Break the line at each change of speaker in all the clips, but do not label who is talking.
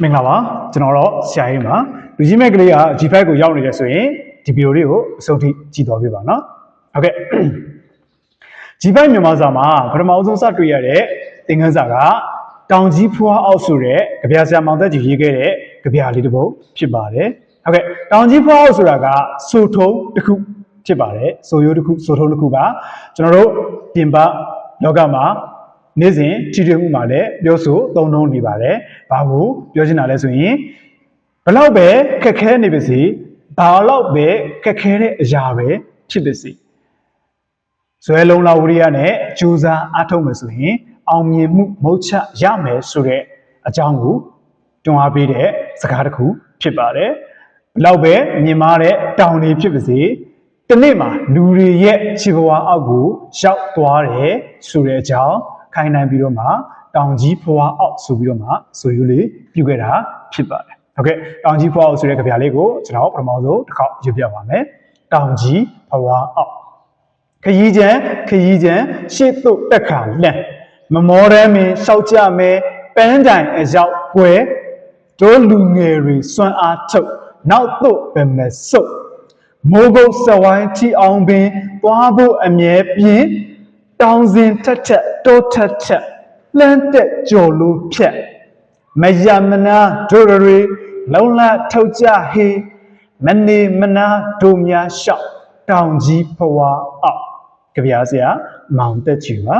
မင်္ဂလာပါကျွန်တော်တော့ဆရာကြီးပါလူကြီးမဲ့ကလေးက G5 ကိုရောက်နေတယ်ဆိုရင်ဒီဗီဒီယိုလေးကိုအဆုံးထိကြည့်သွားပြပါနော်ဟုတ်ကဲ့ G5 မြန်မာစာမှာပထမအဆုံးစတွေ့ရတဲ့သင်ခန်းစာကတောင်ကြီးဖွားအောက်ဆိုတဲ့ကြပြဆရာမောင်သက်ကြီးရေးခဲ့တဲ့ကြပြလေးတစ်ပုဒ်ဖြစ်ပါတယ်ဟုတ်ကဲ့တောင်ကြီးဖွားအောက်ဆိုတာကစိုးထုံးတစ်ခုဖြစ်ပါတယ်စိုးရိုးတစ်ခုစိုးထုံးတစ်ခုကကျွန်တော်တို့ပြင်ပလောကမှာ နေ့စဉ်ထီထွေမှုမှာလည်းပြောဆိုသုံးနှုန်းနေပါတယ်။ဘာကိုပြောချင်တာလဲဆိုရင်ဘလောက်ပဲခက်ခဲနေပါစေဘာလောက်ပဲခက်ခဲတဲ့အရာပဲဖြစ်ပါစေဇွဲလုံးလာဝရိယနဲ့ကြိုးစားအားထုတ်မယ်ဆိုရင်အောင်မြင်မှုမုတ်ချရမယ်ဆိုတဲ့အကြောင်းကိုတွန်းအားပေးတဲ့စကားတစ်ခုဖြစ်ပါတယ်။ဘလောက်ပဲမြင်မာတဲ့တောင်တွေဖြစ်ပါစေတနေ့မှာလူတွေရဲ့ခြေဘဝအောက်ကိုရောက်သွားတယ်ဆိုတဲ့အကြောင်း ခိုင်းနိုင်ပြီးတော့မှတောင်ကြီးဖွာအောက်ဆိုပြီးတော့မှဆိုယူလေးပြုခဲ့တာဖြစ်ပါတယ်။ဟုတ်ကဲ့တောင်ကြီးဖွာအောက်ဆိုတဲ့ကြပြလေးကိုကျွန်တော်ပထမဆုံးတစ်ခေါက်ရွတ်ပြပါမယ်။တောင်ကြီးဖွာအောက်ခရီးချမ်းခရီးချမ်းရှေ့သို့တက်ခါလန့်မမောရမ်းမင်းရှောက်ကြမယ်ပန်းတိုင်အရောက်ကွယ်တို့လူငယ်တွေစွမ်းအားထုတ်နောက်သို့ပဲမဆုတ်မိုးကုတ်စဝိုင်းထီအောင်ပင်သွားဖို့အမြဲပြင်း တောင်စင်ထက်ထက်တိုးထက်ထက်လှမ်းတက်ကြော်လို့ဖြက်မယမနာတို့တွေလုံလထုတ်ကြဟေးမနေမနာတို့များလျှောက်တောင်ကြီးဖွာအောက်ကြပြားစရာမောင်တက်ချူပါ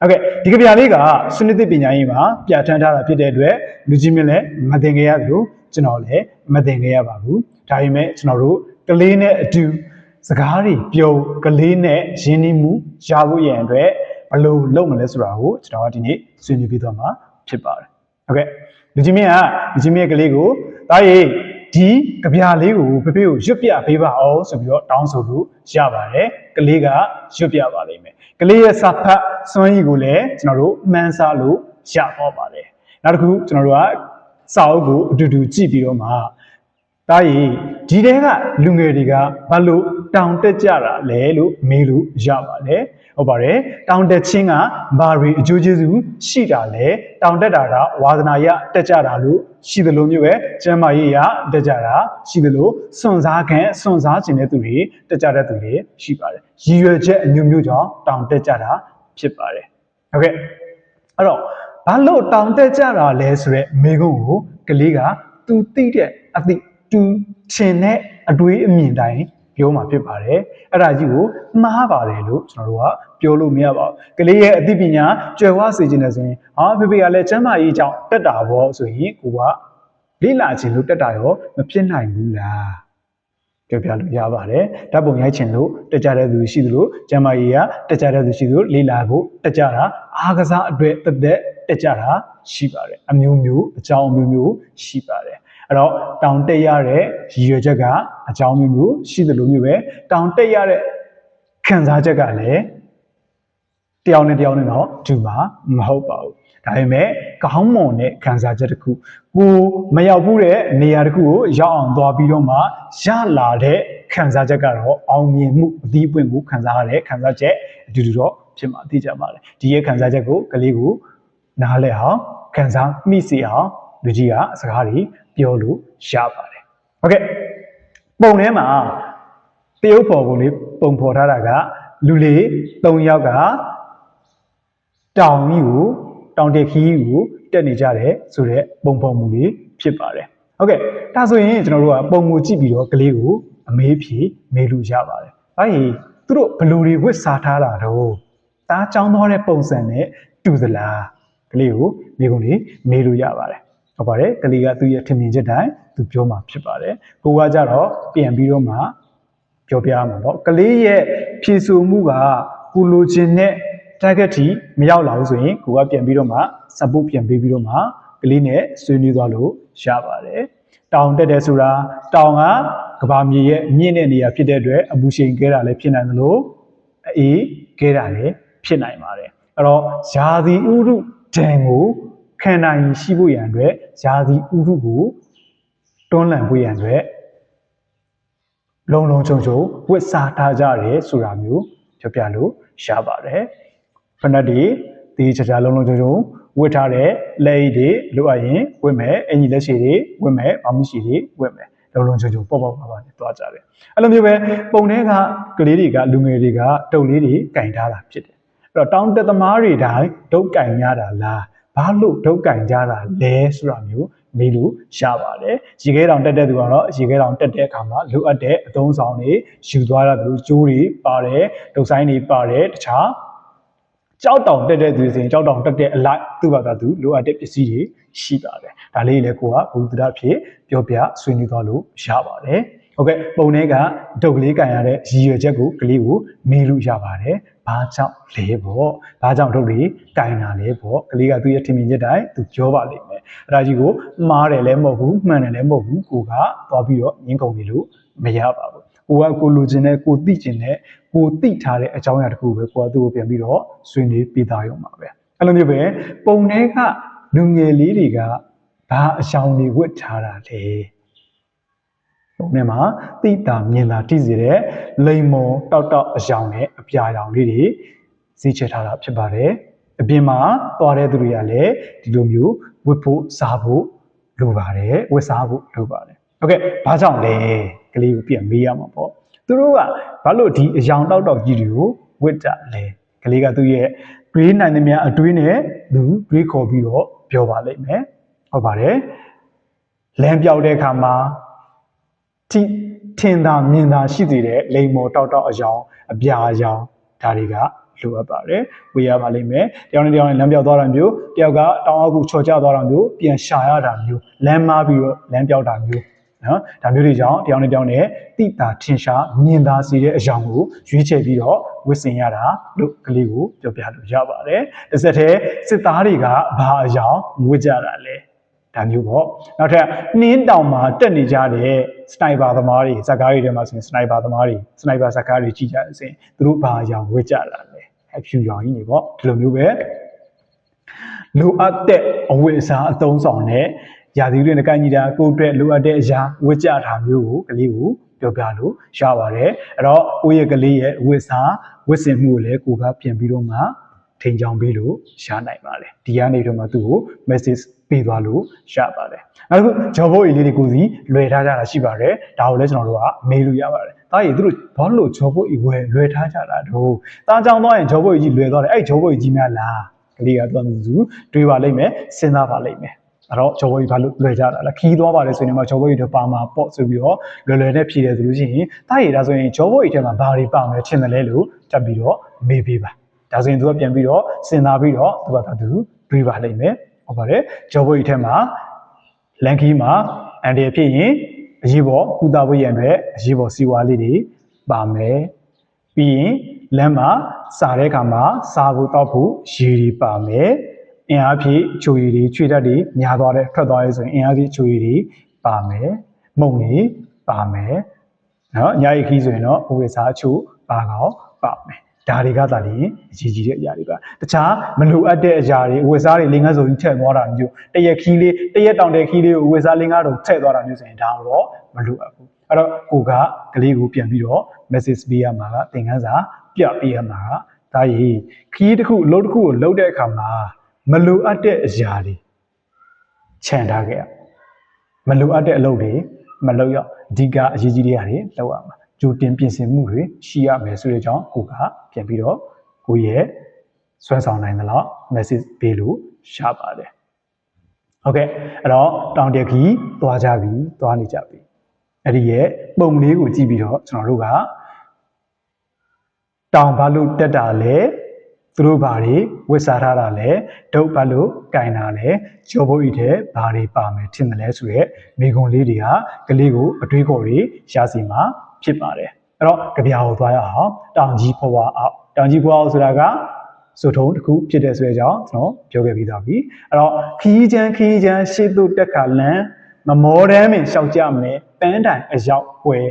ဟုတ်ကဲ့ဒီကြပြားလေးကစနစ်သစ်ပညာရေးမှာပြဋ္ဌာန်းထားတာဖြစ်တဲ့အတွက်လူကြီးမြင့်လည်းမသိငယ်ရသလိုကျွန်တော်လည်းမသိငယ်ရပါဘူးဒါပေမဲ့ကျွန်တော်တို့ကလေးနဲ့အတူ စကားတွေပြုံကလေးနဲ့ရင်းနှီးမှုရဖို့ရန်အတွက်ဘယ်လိုလုပ်မလဲဆိုတာကိုကျွန်တော်ကဒီနေ့ဆွေးနွေးပြီးတော့မှာဖြစ်ပါတယ်ဟုတ်ကဲ့လူကြီးမြင့်ကလူကြီးမြင့်ကလေးကိုဒါရေးဒီကြပြားလေးကိုဖေဖေကိုရွတ်ပြပေးပါအောင်ဆိုပြီးတော့တောင်းဆိုလို့ရပါတယ်ကလေးကရွတ်ပြပါလိမ့်မယ်ကလေးရဲ့စာဖတ်စွမ်းရည်ကိုလည်းကျွန်တော်တို့မှန်းဆလို့ရတော့ပါတယ်နောက်တစ်ခုကျွန်တော်တို့ကစာအုပ်ကိုအတူတူကြည့်ပြီးတော့မှ တားရီဒီတဲကလူငယ်တွေကဘာလို့တောင်တက်ကြတာလဲလို့မေးလို့ရပါတယ်ဟုတ်ပါတယ်တောင်တက်ခြင်းကဘာတွေအကျိုးကျေးဇူးရှိတာလဲတောင်တက်တာကဝါသနာရတက်ကြတာလို့ရှိသလိုမျိုးပဲကျမ်းမာရေးရတက်ကြတာရှိသလိုစွန့်စားခံစွန့်စားခြင်းတဲ့သူတွေတက်ကြတဲ့သူတွေရှိပါတယ်ရည်ရွယ်ချက်အမျိုးမျိုးကြောင့်တောင်တက်ကြတာဖြစ်ပါတယ်ဟုတ်ကဲ့အဲ့တော့ဘာလို့တောင်တက်ကြတာလဲဆိုရက်မိကုန်းကိုကလေးကသူသိတဲ့အသိ သူထင်တဲ့အတွေးအမြင်တိုင်းပြောမှာဖြစ်ပါတယ်အဲ့ဒါကြီးကိုမှားပါတယ်လို့ကျွန်တော်တို့ကပြောလို့မရပါဘူးကလေးရဲ့အသိပညာကျွယ်ဝစေခြင်းနဲ့ဆိုရင်ဟာဖေဖေကလည်းကျမ်းမာရေးကြောင့်တက်တာပေါ့ဆိုရင်ကိုကလေ့လာခြင်းလို့တက်တာရောမဖြစ်နိုင်ဘူးလားပြောပြလို့ရပါတယ်ဓာတ်ပုံရိုက်ခြင်းလို့တက်ကြတဲ့သူရှိသလိုကျမ်းမာရေးကတက်ကြတဲ့သူရှိသလိုလေ့လာဖို့တက်ကြတာအားကစားအတွက်တက်တက်တက်ကြတာရှိပါတယ်အမျိုးမျိုးအကြောင်းအမျိုးမျိုးရှိပါတယ် အဲ့တော့တောင်တက်ရတဲ့ရည်ရွယ်ချက်ကအကြောင်းမျိုးမျိုးရှိသလိုမျိုးပဲတောင်တက်ရတဲ့ခံစားချက်ကလည်းတယောက်နဲ့တယောက်နဲ့တော့တူမှာမဟုတ်ပါဘူးဒါပေမဲ့ကောင်းမွန်တဲ့ခံစားချက်တစ်ခုကိုမရောက်ဘူးတဲ့နေရာတစ်ခုကိုရောက်အောင်သွားပြီးတော့မှရလာတဲ့ခံစားချက်ကတော့အောင်မြင်မှုအသီးပွင့်ကိုခံစားရတဲ့ခံစားချက်အတူတူတော့ဖြစ်မှာသိကြပါလေဒီရဲ့ခံစားချက်ကိုကလေးကိုနားလဲအောင်ခံစားမိစေအောင် လူကြီးကစကားတွေပြောလို့ရပါတယ်။ဟုတ်ကဲ့ပုံထဲမှာတရုပ်ပေါ်ကိုလေးပုံဖော်ထားတာကလူလေး၃ယောက်ကတောင်ကြီးကိုတောင်တက်ခီးကိုတက်နေကြတယ်ဆိုတော့ပုံဖော်မှုလေးဖြစ်ပါတယ်။ဟုတ်ကဲ့ဒါဆိုရင်ကျွန်တော်တို့ကပုံကိုကြည့်ပြီးတော့ကလေးကိုအမေးဖြေမေးလို့ရပါတယ်။အဲသူတို့ဘလူတွေဝတ်စားထားတာတော့တားချောင်းသွားတဲ့ပုံစံနဲ့တူသလားကလေးကိုမိကုန်လေးမေးလို့ရပါတယ်။ ဟုတ်ပါတယ်ကလေးကသူ့ရဲ့ထင်မြင်ချက်တိုင်းသူပြောမှာဖြစ်ပါတယ်ကိုကကြတော့ပြန်ပြီးတော့မှပြောပြရမှာပေါ့ကလေးရဲ့ဖြည့်ဆို့မှုကကိုလိုချင်တဲ့ target ထိမရောက်လာဘူးဆိုရင်ကိုကပြန်ပြီးတော့မှ support ပြန်ပေးပြီးတော့မှကလေးနဲ့ဆွေးနွေးသွားလို့ရပါတယ်တောင်တက်တယ်ဆိုတာတောင်ကကဘာမြေရဲ့မြင့်တဲ့နေရာဖြစ်တဲ့အတွက်အပူချိန်ကဲတာလည်းဖြစ်နိုင်သလိုအေးကဲတာလည်းဖြစ်နိုင်ပါတယ်အဲ့တော့ဇာတိဥရုဒံကို ခံနိုင်ရှိဖို့ရန်အတွက်ဇာတိဥရုကိုတွန်းလှန်ဖို့ရန်အတွက်လုံလုံချုံချုံဝစ်စားထားကြတယ်ဆိုတာမျိုးပြောပြလို့ရပါတယ်ဖနက်ဒီဒီချာချာလုံလုံချုံချုံဝတ်ထားတဲ့လက်အိတ်တွေလိုအပ်ရင်ဝတ်မယ်အင်ကြီးလက်ရှည်တွေဝတ်မယ်ဘောင်မရှိတွေဝတ်မယ်လုံလုံချုံချုံပေါ့ပေါ့ပါပါနဲ့တွားကြတယ်အဲ့လိုမျိုးပဲပုံထဲကကလေးတွေကလူငယ်တွေကတုပ်လေးတွေကင်ထားတာဖြစ်တယ်အဲ့တော့တောင်းတက်သမားတွေတိုင်းဒုတ်ကင်ကြတာလား ဘာလို့ဒုတ်ကင်ကြတာလဲဆိုတာမျိုးမေးလို့ရပါတယ်ရေခဲတောင်တက်တဲ့သူကတော့ရေခဲတောင်တက်တဲ့အခါမှာလိုအပ်တဲ့အသုံးဆောင်တွေယူသွားရသလိုကျိုးတွေပါတယ်ဒုတ်ဆိုင်တွေပါတယ်တခြားကြောက်တောင်တက်တဲ့သူတွေဆိုရင်ကြောက်တောင်တက်တဲ့အလိုက်သူ့ဘာသာသူလိုအပ်တဲ့ပစ္စည်းတွေရှိပါတယ်ဒါလေးလည်းကိုကဘုဒ္ဓဖြစ်ပြောပြဆွေးနွေးသွားလို့ရပါတယ်ဟုတ်ကဲ့ပုံထဲကဒုတ်ကလေးကန်ရတဲ့ရည်ရွယ်ချက်ကိုကလေးကိုမေးလို့ရပါတယ် ဘာကြောင့်လဲပေါ့ဘာကြောင့်ဒုတ်လေးကန်တာလဲပေါ့ကလေးကသူ့ရဲ့ထင်မြင်ချက်တိုင်းသူပြောပါလိမ့်မယ်အဲဒါကြီးကိုမှားတယ်လည်းမဟုတ်ဘူးမှန်တယ်လည်းမဟုတ်ဘူးကိုကသွားပြီးတော့ငင်းကုန်နေလို့မရပါဘူးကိုကကိုလိုချင်တဲ့ကိုသိချင်တဲ့ကိုသိထားတဲ့အကြောင်းအရာတစ်ခုပဲကိုကသူ့ကိုပြန်ပြီးတော့ဆွေးနွေးပြသားရုံပါပဲအဲ့လိုမျိုးပဲပုံထဲကလူငယ်လေးတွေကဘာအကြောင်းတွေဝတ်ထားတာလဲ ပုံထဲမှာတိတာမြင်တာတိစေတဲ့လိမ်မောတောက်တောက်အယောင်နဲ့အပြာရောင်လေးတွေဈေးချထားတာဖြစ်ပါတယ်အပြင်မှာသွားတဲ့သူတွေကလည်းဒီလိုမျိုးဝတ်ဖို့စားဖို့လိုပါတယ်ဝတ်စားဖို့လိုပါတယ်ဟုတ်ကဲ့ဘာကြောင့်လဲကလေးကိုပြန်မေးရမှာပေါ့သူတို့ကဘာလို့ဒီအယောင်တောက်တောက်ကြီးတွေကိုဝတ်တာလဲကလေးကသူ့ရဲ့တွေးနိုင်သမျှအတွေးနဲ့သူတွေးခေါ်ပြီးတော့ပြောပါလိမ့်မယ်ဟုတ်ပါတယ်လမ်းပြောက်တဲ့အခါမှာ ထိထင်သာမြင်သာရှိသေးတဲ့လိမ်မော်တောက်တောက်အယောင်အပြာအယောင်ဒါတွေကလိုအပ်ပါတယ်ဝေးရပါလိမ့်မယ်တယောက်နဲ့တယောက်နဲ့လမ်းပြောက်သွားတာမျိုးတယောက်ကတောင်းအောက်ကိုချော်ကျသွားတာမျိုးပြန်ရှာရတာမျိုးလမ်းမားပြီးတော့လမ်းပြောက်တာမျိုးနော်ဒါမျိုးတွေကြောင့်တယောက်နဲ့တယောက်နဲ့တိတာထင်ရှားမြင်သာစေတဲ့အကြောင်းကိုရွေးချယ်ပြီးတော့ဝစ်စင်ရတာလို့ကလေးကိုပြောပြလို့ရပါတယ်တစ်ဆက်တည်းစစ်သားတွေကဘာအကြောင်းဝစ်ကြတာလဲ ဒါမျိုးပေါ့နောက်ထပ်နှင်းတောင်မှာတက်နေကြတဲ့စနိုက်ပါသမားတွေဇက်ကားတွေထဲမှာဆိုရင်စနိုက်ပါသမားတွေစနိုက်ပါဇက်ကားတွေကြီးကြတယ်ဆိုရင်သူတို့ဘာအကြောင်းဝစ်ကြတာလဲအဖြူရောင်ကြီးနေပေါ့ဒီလိုမျိုးပဲလိုအပ်တဲ့အဝတ်အစားအသုံးဆောင်နဲ့ရာသီဥတုနဲ့ကိုင်းညီတာကိုယ့်အတွက်လိုအပ်တဲ့အရာဝတ်ကြတာမျိုးကိုကလေးကိုပြောပြလို့ရပါတယ်အဲ့တော့ကိုယ့်ရဲ့ကလေးရဲ့ဝတ်စားဝတ်ဆင်မှုကိုလည်းကိုကပြင်ပြီးတော့မှ ထိန်ချောင်းပေးလို့ရနိုင်ပါတယ်ဒီကနေတော့မှသူ့ကို message ပေးသွားလို့ရပါတယ်နောက်တစ်ခုဂျော်ဘိုအီလေးတွေကိုစီလွယ်ထားကြတာရှိပါတယ်ဒါကိုလည်းကျွန်တော်တို့ကမေးလို့ရပါတယ်ဒါကြီးသူတို့ဘာလို့ဂျော်ဘိုအီဝယ်လွယ်ထားကြတာတော့တားကြောင်သွားရင်ဂျော်ဘိုအီကြီးလွယ်သွားတယ်အဲ့ဂျော်ဘိုအီကြီးများလားကလေးကသူကသူတွေးပါလိမ့်မယ်စဉ်းစားပါလိမ့်မယ်အဲ့တော့ဂျော်ဘိုကြီးဘာလို့လွယ်ကြတာလဲခီးသွားပါတယ်ဆိုရင်မှဂျော်ဘိုကြီးတော့ပါမှာပေါ့ဆိုပြီးတော့လွယ်လွယ်နဲ့ဖြည့်တယ်ဆိုလို့ရှိရင်တားရည်ဒါဆိုရင်ဂျော်ဘိုကြီးထဲမှာဘာတွေပါမယ်ထင်တယ်လဲလို့တက်ပြီးတော့မေးပေးပါ ဒါဆိုရင်သူကပြန်ပြီးတော့စဉ်းစားပြီးတော့သူကသူတွေးပါလိမ့်မယ်ဟုတ်ပါတယ်ဂျော်ဘိုကြီးထဲမှာလန်ကီမှာအန်ဒီဖြစ်ရင်အရေးပေါ်ကုသဖို့ရန်အတွက်အရေးပေါ်စီဝါလေးတွေပါမယ်ပြီးရင်လမ်းမှာစားတဲ့အခါမှာစားဖို့တောက်ဖို့ရေတွေပါမယ်အင်အားဖြည့်ချိုရည်တွေချွေတတ်တွေညာသွားတဲ့ထွက်သွားရဲဆိုရင်အင်အားဖြည့်ချိုရည်တွေပါမယ်မုံတွေပါမယ်နော်ညာရီခီးဆိုရင်တော့ဥဝေစာချိုပါကောင်ပါမယ် ဒါတွေကသာလျှင်အကြီးကြီးတဲ့အရာတွေပါတခြားမလိုအပ်တဲ့အရာတွေဝေစားတွေလင်းကားဆိုကြီးထည့်သွားတာမျိုးတရက်ခီးလေးတရက်တောင်တဲ့ခီးလေးကိုဝေစားလင်းကားတော့ထည့်သွားတာမျိုးဆိုရင်ဒါတော့မလိုအပ်ဘူးအဲ့တော့ကိုကကလေးကိုပြန်ပြီးတော့ message ပေးရမှာကသင်ခန်းစာပြပေးရမှာကဒါရီခီးတစ်ခုအလုပ်တစ်ခုကိုလုပ်တဲ့အခါမှာမလိုအပ်တဲ့အရာတွေခြံထားခဲ့ရမလိုအပ်တဲ့အလုပ်တွေမလုပ်ရအဓိကအရေးကြီးတဲ့အရာတွေလုပ်ရမှာ ကြိုတင်ပြင်ဆင်မှုတွေရှိရမယ်ဆိုတဲ့အကြောင်းကိုကပြန်ပြီးတော့ကိုရဲ့ဆွဲဆောင်နိုင်သလောက် message ပေးလို့ရပါတယ်။ Okay အဲ့တော့တောင်တက်ခီသွားကြပြီသွားနေကြပြီ။အဲ့ဒီရဲ့ပုံလေးကိုကြည့်ပြီးတော့ကျွန်တော်တို့ကတောင်ဘာလို့တက်တာလဲသူတို့ဘာတွေဝစ်စားထားတာလဲဒုတ်ဘာလို့ကင်တာလဲကြောဘုတ်ဤတဲ့ဘာတွေပါမယ်ထင်တယ်လဲဆိုရက်မိကွန်လေးတွေကကလေးကိုအတွေးခေါ်တွေရစီမှာ ဖြစ်ပါတယ်အဲ့တော့ကြပြာကိုသွားရအောင်တောင်ကြီးဖွားအောင်တောင်ကြီးဖွားအောင်ဆိုတာကဆိုထုံးတစ်ခုဖြစ်တဲ့ဆိုတဲ့အကြောင်းကျွန်တော်ပြောခဲ့ပြီးသားပြီအဲ့တော့ခီးချမ်းခီးချမ်းရှေ့သို့တက်ခါလန်းမမောတမ်းပင်ရှောက်ကြမယ်ပန်းတိုင်အရောက်ွယ်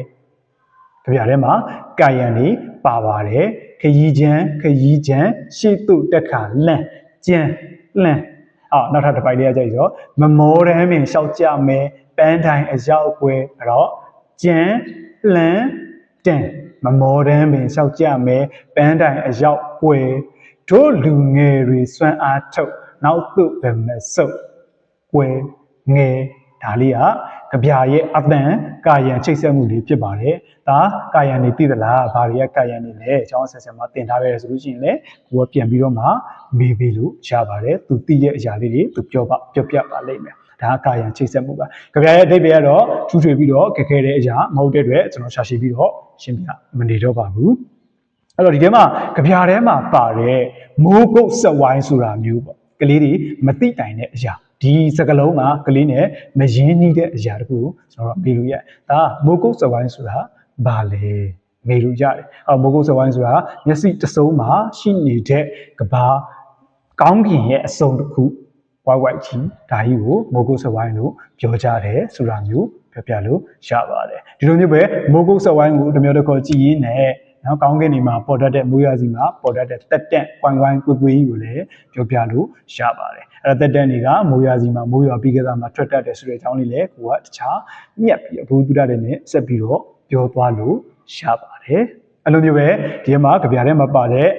ကြပြထဲမှာကာယံနေပါပါတယ်ခရီးချမ်းခရီးချမ်းရှေ့သို့တက်ခါလန်းကျန်းလန်းအော်နောက်ထပ်တစ်ပိုက်လေးရကြည့်ရောမမောတမ်းပင်ရှောက်ကြမယ်ပန်းတိုင်အရောက်ွယ်အဲ့တော့ကျန်း လှန်တန်မမော်ဒန်ပင်လျှောက်ကြမယ်ပန်းတိုင်အရောက်ွယ်တို့လူငယ်တွေစွမ်းအားထုတ်နောက်သို့ဗမဆုပ်ကွယ်ငယ်ဒါလေးကကြပြရဲ့အတန်ကာယံချိတ်ဆက်မှုလေးဖြစ်ပါတယ်ဒါကာယံနေသိသလားဘာတွေကကာယံနေလဲအကြောင်းဆက်ဆက်မှာတင်ထားခဲ့ရဆိုလို့ရှိရင်လည်းကိုကပြန်ပြီးတော့မှမေးပေးလို့ရပါတယ်သူသိတဲ့အရာလေးတွေသူပြောပါပြောပြပါလိမ့်မယ် ဒါကကာယံချိတ်ဆက်မှုပါကြပြရဲ့အဓိပ္ပာယ်ကတော့ထူးထွေပြီးတော့ခက်ခဲတဲ့အရာမဟုတ်တဲ့အတွက်ကျွန်တော်ရှာရှည်ပြီးတော့ရှင်းပြမနေတော့ပါဘူးအဲ့တော့ဒီထဲမှာကြပြားထဲမှာပါတဲ့မိုးကုတ်ဆက်ဝိုင်းဆိုတာမျိုးပေါ့ကလေးတွေမသိတိုင်တဲ့အရာဒီစကလုံးကကလေးနဲ့မရင်းနှီးတဲ့အရာတခုကိုကျွန်တော်တို့မေးလို့ရတယ်ဒါကမိုးကုတ်ဆက်ဝိုင်းဆိုတာဘာလဲမေးလို့ရတယ်အော်မိုးကုတ်ဆက်ဝိုင်းဆိုတာမျက်စိတစ်စုံမှာရှိနေတဲ့ကဘာကောင်းကင်ရဲ့အစုံတစ်ခု ဝိုက်ဝိုက်ကြီးဒါကြီးကိုမိုးကုတ်ဆက်ဝိုင်းလို့ပြောကြတယ်ဆိုတာမျိုးပြောပြလို့ရပါတယ်ဒီလိုမျိုးပဲမိုးကုတ်ဆက်ဝိုင်းကိုတစ်မျိုးတစ်ခေါ်ကြည့်ရင်းနဲ့နော်ကောင်းကင်နေမှာပေါ်တတ်တဲ့မိုးရွာစီမှာပေါ်တတ်တဲ့တက်တက်ကွိုင်းကွိုင်းကွေကွေကြီးကိုလည်းပြောပြလို့ရပါတယ်အဲ့တော့တက်တက်တွေကမိုးရွာစီမှာမိုးရွာပြီးကြတာမှာထွက်တတ်တယ်ဆိုတဲ့အကြောင်းလေးလည်းကိုကတခြားညက်ပြီးအဘူတုဒတဲ့နဲ့ဆက်ပြီးတော့ပြောသွားလို့ရပါတယ်အဲ့လိုမျိုးပဲဒီမှာကြပြထဲမှာပါတဲ့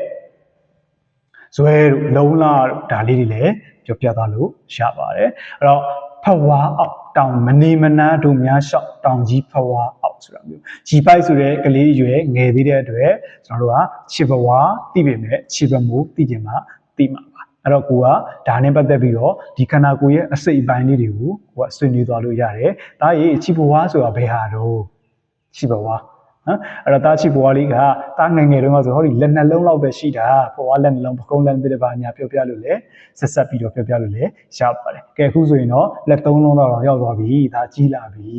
ဇွဲတို့လုံးလာတို့ဒါလေးတွေလည်းပြောပြသွားလို့ရပါတယ်အဲ့တော့ဖဝါအောက်တောင်မနေမနာတို့များလျှောက်တောင်ကြီးဖဝါအောက်ဆိုတာမျိုးဂျီပိုက်ဆိုတဲ့ကလေးရွယ်ငယ်သေးတဲ့အတွက်ကျွန်တော်တို့ကခြေပဝါသိပေမဲ့ခြေပမိုးသိကြမှာသိမှာပါအဲ့တော့ကိုကဒါနဲ့ပတ်သက်ပြီးတော့ဒီခန္ဓာကိုယ်ရဲ့အစိတ်အပိုင်းလေးတွေကိုကိုကဆွေးနွေးသွားလို့ရတယ်ဒါရေးခြေပဝါဆိုတာဘယ်ဟာတော့ခြေပဝါ နော်အဲ့တော့တာချီဘွားလေးကတာငယ်ငယ်တုန်းကဆိုဟောဒီလက်နှလုံးလောက်ပဲရှိတာဘွားလက်နှလုံးပကုံးလက်ပြတဲ့ဘာညာပြောပြလို့လေဆက်ဆက်ပြီးတော့ပြောပြလို့လေရပါတယ်ကဲအခုဆိုရင်တော့လက်သုံးလုံးတော့ရောက်သွားပြီဒါကြီးလာပြီ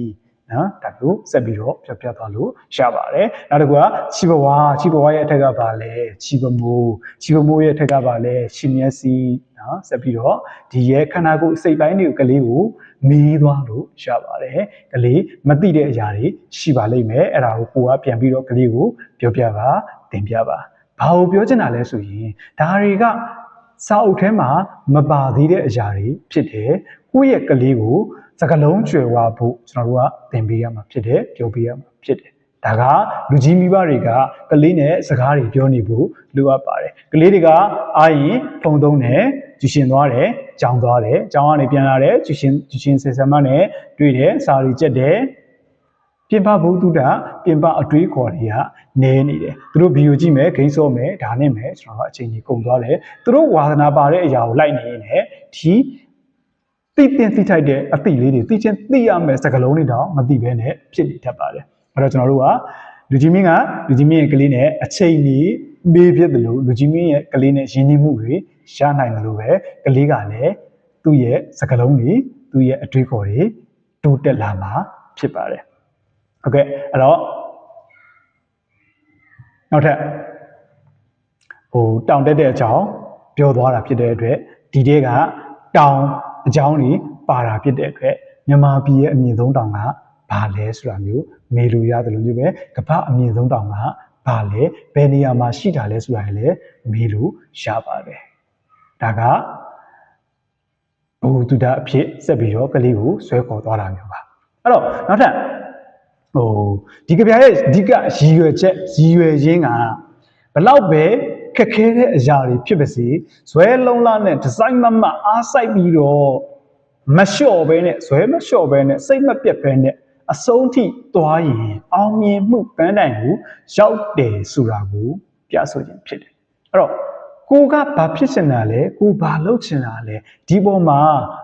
နော်ဒါကိုဆက်ပြီးတော့ပြောပြသွားလို့ရပါတယ်နောက်တစ်ခုကချီဘဝါချီဘဝါရဲ့အထက်ကဘာလဲချီပမိုးချီပမိုးရဲ့အထက်ကဘာလဲရှင်မျက်စိနော်ဆက်ပြီးတော့ဒီရဲ့ခန္ဓာကိုယ်အစိတ်ပိုင်းတွေကိုကလေးကိုမေးသွားလို့ရပါတယ်ကလေးမသိတဲ့အရာတွေရှိပါလိမ့်မယ်အဲ့ဒါကိုကိုကပြန်ပြီးတော့ကလေးကိုပြောပြပါသင်ပြပါဘာကိုပြောချင်တာလဲဆိုရင်ဒါတွေကစာအုပ်ထဲမှာမပါသေးတဲ့အရာတွေဖြစ်တယ်ကိုယ့်ရဲ့ကလေးကို စကလုံးကျွယ်ဝဖို့ကျွန်တော်တို့ကသင်ပေးရမှာဖြစ်တယ်ပြောပေးရမှာဖြစ်တယ်ဒါကလူကြီးမိဘတွေကကလေးနဲ့စကားတွေပြောနေဖို့လိုအပ်ပါတယ်ကလေးတွေကအာရင်ဖုံသုံးတယ်ကျူရှင်သွားတယ်ကြောင်သွားတယ်ကြောင်ကနေပြန်လာတယ်ကျူရှင်ကျူရှင်ဆေဆမနဲ့တွေ့တယ်စာရီကျက်တယ်ပြင်ပဘုဒ္ဓတာပြင်ပအတွေးခေါ်တွေကနေနေတယ်သူတို့ဗီဒီယိုကြည့်မယ်ဂိမ်းဆော့မယ်ဒါနဲ့မယ်ကျွန်တော်တို့အချိန်ကြီးကုန်သွားတယ်သူတို့ဝါသနာပါတဲ့အရာကိုလိုက်နေရင်လည်းဒီ သိတင်သိထိုက်တဲ့အသိလေးတွေသိချင်းသိရမယ်စကလုံးတွေတော့မသိဘဲနဲ့ဖြစ်နေတတ်ပါတယ်အဲ့တော့ကျွန်တော်တို့ကလူကြီးမင်းကလူကြီးမင်းရဲ့ကလေးနဲ့အချိန်ကြီးမေးဖြစ်တယ်လို့လူကြီးမင်းရဲ့ကလေးနဲ့ရင်းနှီးမှုတွေရနိုင်တယ်လို့ပဲကလေးကလည်းသူ့ရဲ့စကလုံးတွေသူ့ရဲ့အတွေးခေါ်တွေတိုးတက်လာမှာဖြစ်ပါတယ်ဟုတ်ကဲ့အဲ့တော့နောက်ထပ်ဟိုတောင်တက်တဲ့အကြောင်းပြောသွားတာဖြစ်တဲ့အတွက်ဒီတဲကတောင် အကြောင်းကြီးပါတာဖြစ်တဲ့အတွက်မြန်မာပြည်ရဲ့အမြင့်ဆုံးတောင်ကဘာလဲဆိုတာမျိုးမေးလို့ရတယ်လို့မျိုးပဲကမ္ဘာအမြင့်ဆုံးတောင်ကဘာလဲဘယ်နေရာမှာရှိတာလဲဆိုတာလည်းမေးလို့ရပါတယ်ဒါကဘုသူဒအဖြစ်ဆက်ပြီးတော့ကလေးကိုဆွဲခေါ်သွားတာမျိုးပါအဲ့တော့နောက်ထပ်ဟိုဒီကဗျာရဲ့အဓိကရည်ရွယ်ချက်ရည်ရွယ်ရင်းကဘလောက်ပဲ ခက်ခဲတဲ့အရာတွေဖြစ်ပါစေဇွဲလုံးလာနဲ့ဒီဇိုင်းမမအားစိုက်ပြီးတော့မလျှော့ဘဲနဲ့ဇွဲမလျှော့ဘဲနဲ့စိတ်မပြတ်ဘဲနဲ့အဆုံးထိသွားရင်အောင်မြင်မှုပန်းတိုင်ကိုရောက်တယ်ဆိုတာကိုပြဆိုခြင်းဖြစ်တယ်အဲ့တော့ကိုကဘာဖြစ်ချင်တာလဲကိုဘာလုပ်ချင်တာလဲဒီပေါ်မှာ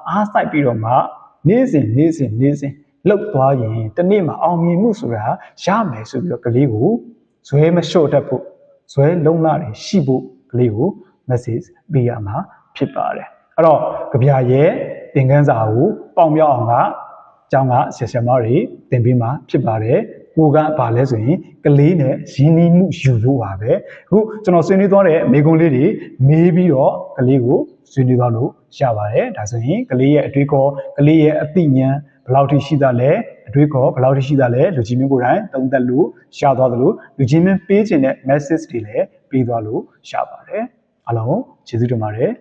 အားစိုက်ပြီးတော့မှနေ့စဉ်နေ့စဉ်နေ့စဉ်လောက်သွားရင်တနေ့မှာအောင်မြင်မှုဆိုတာရမယ်ဆိုပြီးတော့ကလေးကိုဇွဲမလျှော့တတ်ဖို့ ဇွဲလုံးလာတယ်ရှိဖို့ကလေးကို message ပေးရမှာဖြစ်ပါတယ်အဲ့တော့ကြပြရဲ့သင်ခန်းစာကိုပေါင်မြောက်အောင်ကကျောင်းကဆရာဆရာမတွေသင်ပေးမှာဖြစ်ပါတယ်ကိုကဘာလဲဆိုရင်ကလေးနဲ့ရင်းနှီးမှုယူဖို့ပါပဲအခုကျွန်တော်ဆွေးနွေးသွားတဲ့မိကုံးလေးတွေမေးပြီးတော့ကလေးကိုဆွေးနွေးသွားလို့ရပါတယ်ဒါဆိုရင်ကလေးရဲ့အတွေးခေါ်ကလေးရဲ့အသိဉာဏ်ဘယ်လောက်ထိရှိတာလဲ အတွေးခေါ်ဘယ်လောက်ထိရှိတာလဲလူကြီးမင်းကိုယ်တိုင်သုံးသပ်လို့ရသွားသလိုလူကြီးမင်းပေးခြင်းတဲ့ message တွေလည်းပေးသွားလို့ရပါတယ်အားလုံးကျေးဇူးတင်ပါတယ်